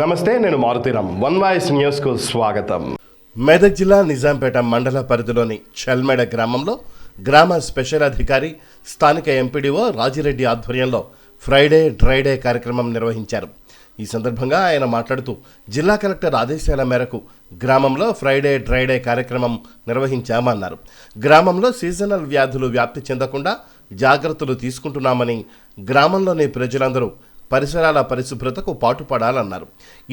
నమస్తే నేను Maruthi Ram one voice న్యూస్కు స్వాగతం. మెదక్ జిల్లా నిజాంపేట మండల పరిధిలోని చల్మెడ గ్రామంలో గ్రామ స్పెషల్ అధికారి స్థానిక ఎంపీడీఓ రాజిరెడ్డి ఆధ్వర్యంలో ఫ్రైడే డ్రైడే కార్యక్రమం నిర్వహించారు. ఈ సందర్భంగా ఆయన మాట్లాడుతూ జిల్లా కలెక్టర్ ఆదేశాల మేరకు గ్రామంలో ఫ్రైడే డ్రైడే కార్యక్రమం నిర్వహించామన్నారు. గ్రామంలో సీజనల్ వ్యాధులు వ్యాప్తి చెందకుండా జాగ్రత్తలు తీసుకుంటున్నామని గ్రామంలోని ప్రజలందరూ పరిసరాల పరిశుభ్రతకు పాటుపడాలన్నారు.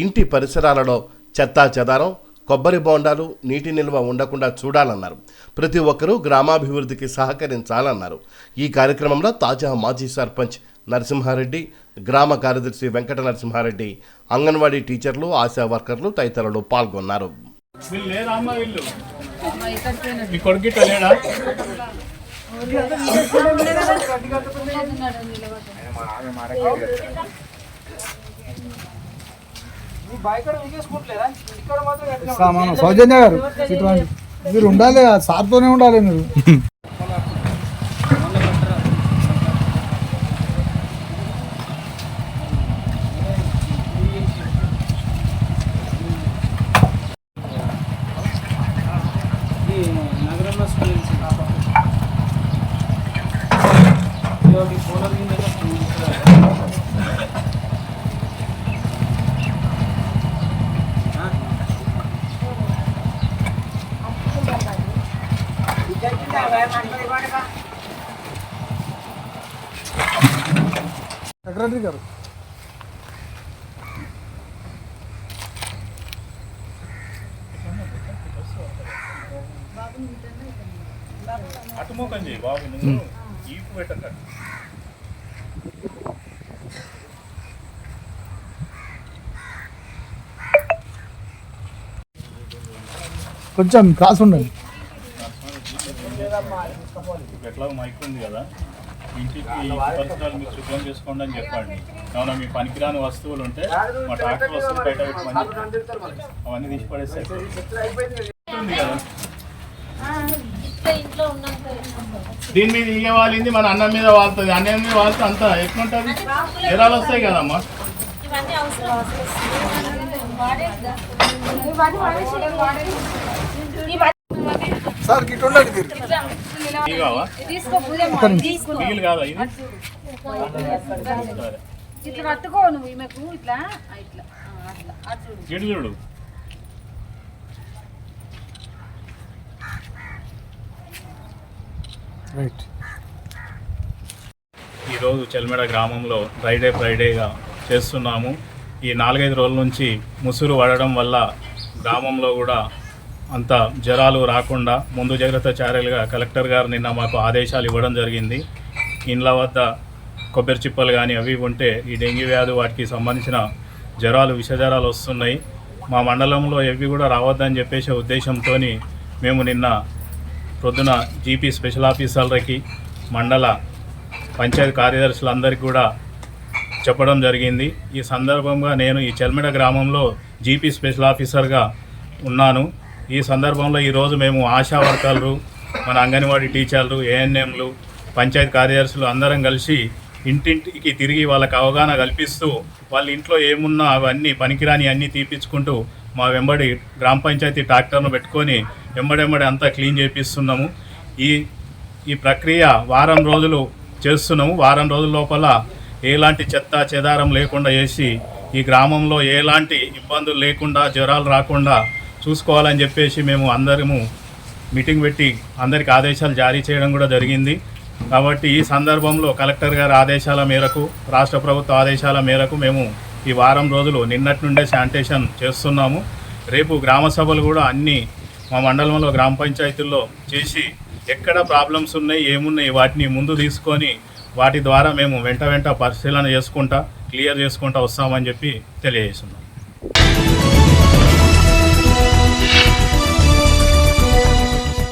ఇంటి పరిసరాలలో చెత్తా చెదారం కొబ్బరి బోండాలు నీటి నిల్వ ఉండకుండా చూడాలన్నారు. ప్రతి ఒక్కరూ గ్రామాభివృద్ధికి సహకరించాలన్నారు. ఈ కార్యక్రమంలో తాజా మాజీ సర్పంచ్ నరసింహారెడ్డి గ్రామ కార్యదర్శి వెంకట నరసింహారెడ్డి అంగన్వాడీ టీచర్లు ఆశా వర్కర్లు తదితరులు పాల్గొన్నారు. కొడుకు ఇట్లా సౌజన్య గారు మీరు ఉండాలి సార్తోనే ఉండాలి మీరు. సెక్రటరీ గారు. అటుమోకం చేయి బాబు నువ్వు ఈపు కొంచెం క్రాస్ ఉండండి. ఎట్లా మైక్ ఉంది కదా? ఇంటికి పరిసరాలు మీరు శుభ్రం చేసుకోండి అని చెప్పండి. కావున మీ పనికిరాని వస్తువులు ఉంటే మా ట్రాక్టర్ వస్తువులు బయట. అవన్నీ తీసి పడేస్తే దీని మీద ఇయ్య వాలింది మన అన్నం మీద వాళ్తుంది. అన్నం మీద వాళ్తే అంత ఎట్లుంటుంది? జ్వరాలు వస్తాయి కదమ్మా. ఇవన్నీ అవసరం వాడేదా సార్ గిట్ ఉండండి ఇట్లా పట్టుకో నువ్వు ఈమెకు ఇట్లా. ఇట్లా. అట్లా. చూడు. రైట్. ఈరోజు చెల్మెడ గ్రామంలో ఫ్రైడే ఫ్రైడేగా చేస్తున్నాము. ఈ నాలుగైదు రోజుల నుంచి ముసురు పడడం వల్ల గ్రామంలో కూడా అంత జ్వరాలు రాకుండా ముందు జాగ్రత్త చర్యలుగా కలెక్టర్ గారు నిన్న మాకు ఆదేశాలు ఇవ్వడం జరిగింది. ఇండ్ల వద్ద కొబ్బరి చిప్పలు కానీ అవి ఉంటే ఈ డెంగ్యూ వ్యాధి వాటికి సంబంధించిన జ్వరాలు విషజ్వరాలు వస్తున్నాయి. మా మండలంలో ఎవి కూడా రావద్దని చెప్పేసే ఉద్దేశంతో మేము నిన్న ప్రొద్దున జీపీ స్పెషల్ ఆఫీసర్లకి మండల పంచాయతీ కార్యదర్శులందరికీ కూడా చెప్పడం జరిగింది. ఈ సందర్భంగా నేను ఈ చెల్మిడ గ్రామంలో జీపీ స్పెషల్ ఆఫీసర్గా ఉన్నాను. ఈ సందర్భంలో ఈరోజు మేము ఆశా వర్కర్లు మన అంగన్వాడీ టీచర్లు ఏఎన్ఎంలు పంచాయతీ కార్యదర్శులు అందరం కలిసి ఇంటింటికి తిరిగి వాళ్ళకి అవగాహన కల్పిస్తూ వాళ్ళ ఇంట్లో ఏమున్నా అవన్నీ పనికిరాని అన్నీ తీపించుకుంటూ మా వెంబడి గ్రామ పంచాయతీ ట్రాక్టర్ను పెట్టుకొని వెంబడెంబడి అంతా క్లీన్ చేపిస్తున్నాము. ఈ ఈ ప్రక్రియ వారం రోజులు చేస్తున్నాము. వారం రోజుల లోపల ఎలాంటి చెత్త చెదారం లేకుండా చేసి ఈ గ్రామంలో ఎలాంటి ఇబ్బందులు లేకుండా జ్వరాలు రాకుండా చూసుకోవాలని చెప్పేసి మేము అందరము మీటింగ్ పెట్టి అందరికి ఆదేశాలు జారీ చేయడం కూడా జరిగింది. కాబట్టి ఈ సందర్భంలో కలెక్టర్ గారి ఆదేశాల మేరకు రాష్ట్ర ప్రభుత్వ ఆదేశాల మేరకు మేము ఈ వారం రోజులు నిన్నటి నుండే శానిటేషన్ చేస్తున్నాము. రేపు గ్రామ సభలు కూడా అన్ని మా మండలంలో గ్రామ పంచాయతీల్లో చేసి ఎక్కడ ప్రాబ్లమ్స్ ఉన్నాయి ఏమున్నాయి వాటిని ముందు తీసుకొని వాటి ద్వారా మేము వెంట వెంట పరిశీలన చేసుకుంటా క్లియర్ చేసుకుంటా వస్తామని చెప్పి తెలియజేస్తున్నాం.